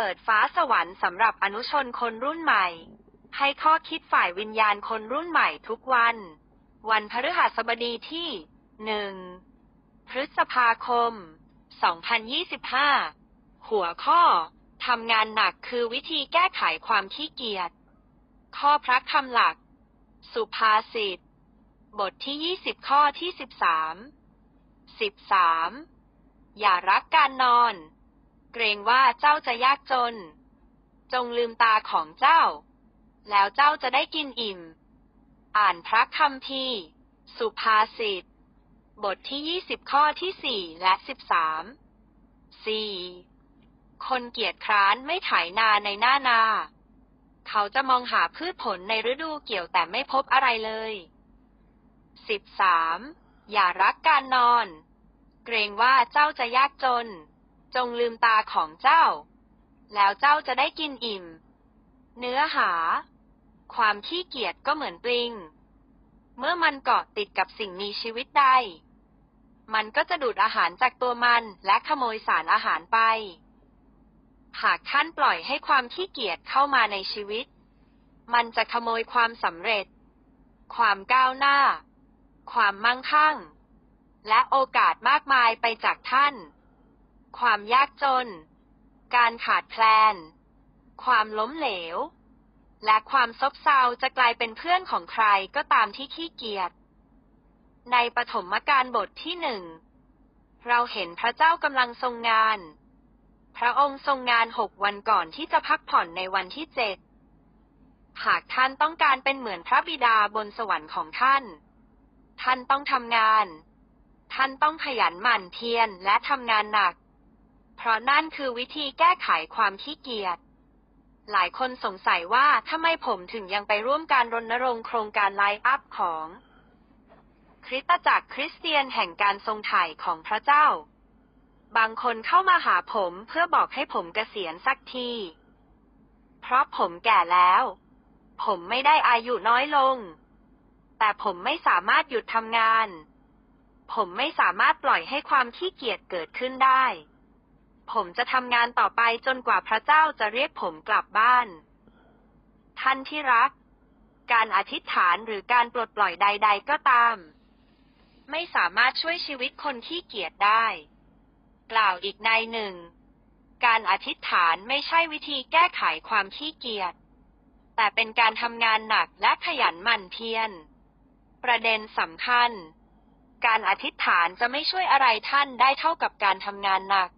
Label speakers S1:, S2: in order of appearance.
S1: เปิดฟ้าสวรรค์สำหรับอนุชนคนรุ่นใหม่ ให้ข้อคิดฝ่ายวิญญาณคนรุ่นใหม่ทุกวัน วันพฤหัสบดีที่หนึ่งพฤษภาคม 2025 หัวข้อ ทำงานหนักคือวิธีแก้ไขความขี้เกียจ ข้อพระคำหลัก สุภาษิต บทที่ 20 ข้อที่ 13 13 อย่ารักการนอน เกรงว่าเจ้าจะยากจน จงลืมตาของเจ้า แล้วเจ้าจะได้กินอิ่ม อ่านพระคำพีร์สุภาษิต บทที่20ข้อที่4และ13 4. คนเกียจคร้านไม่ไถนาในหน้านา เขาจะมองหาพืชผลในฤดูเกี่ยวแต่ไม่พบอะไรเลย 13. อย่ารักการนอน เกรงว่าเจ้าจะยากจน จงลืมตาของเจ้า แล้วเจ้าจะได้กินอิ่ม เนื้อหา ความขี้เกียจก็เหมือนปลิง เมื่อมันเกาะติดกับสิ่งมีชีวิตใด มันก็จะดูดอาหารจากตัวมันและขโมยสารอาหารไป หากท่านปล่อยให้ความขี้เกียจเข้ามาในชีวิต มันจะขโมยความสำเร็จ ความก้าวหน้า ความมั่งคั่ง และโอกาสมากมายไปจากท่าน ความยากจน การขาดแคลน ความล้มเหลว และความซบเซาจะกลายเป็นเพื่อนของใครก็ตามที่ขี้เกียจ ในปฐมกาลบทที่หนึ่ง เราเห็นพระเจ้ากำลังทรงงาน พระองค์ทรงงานหกวันก่อนที่จะพักผ่อนในวันที่เจ็ดหากท่านต้องการเป็นเหมือนพระบิดาบนสวรรค์ของท่าน ท่านต้องทำงาน ท่านต้องขยันหมั่นเพียรและทำงานหนัก เพราะนั่นคือวิธีแก้ไขความขี้เกียจ หลายคนสงสัยว่าทำไมผมถึงยังไปร่วมการรณรงค์โครงการไลฟ์อัพของ คริสตจักรคริสเตียนแห่งการทรงไถ่ของพระเจ้า บางคนเข้ามาหาผมเพื่อบอกให้ผมเกษียณสักที เพราะผมแก่แล้ว ผมไม่ได้อายุน้อยลง แต่ผมไม่สามารถหยุดทำงาน ผมไม่สามารถปล่อยให้ความขี้เกียจเกิดขึ้นได้ ผมจะทำงานต่อไปจนกว่าพระเจ้าจะเรียกผมกลับบ้าน ท่านที่รัก การอธิษฐานหรือการปลดปล่อยใด ๆ ก็ตาม ไม่สามารถช่วยชีวิตคนขี้เกียจได้ กล่าวอีกในหนึ่ง การอธิษฐานไม่ใช่วิธีแก้ไขความขี้เกียจ แต่เป็นการทำงานหนักและขยันหมั่นเพียร ประเด็นสำคัญ การอธิษฐานจะไม่ช่วยอะไรท่านได้เท่ากับการทำงานหนัก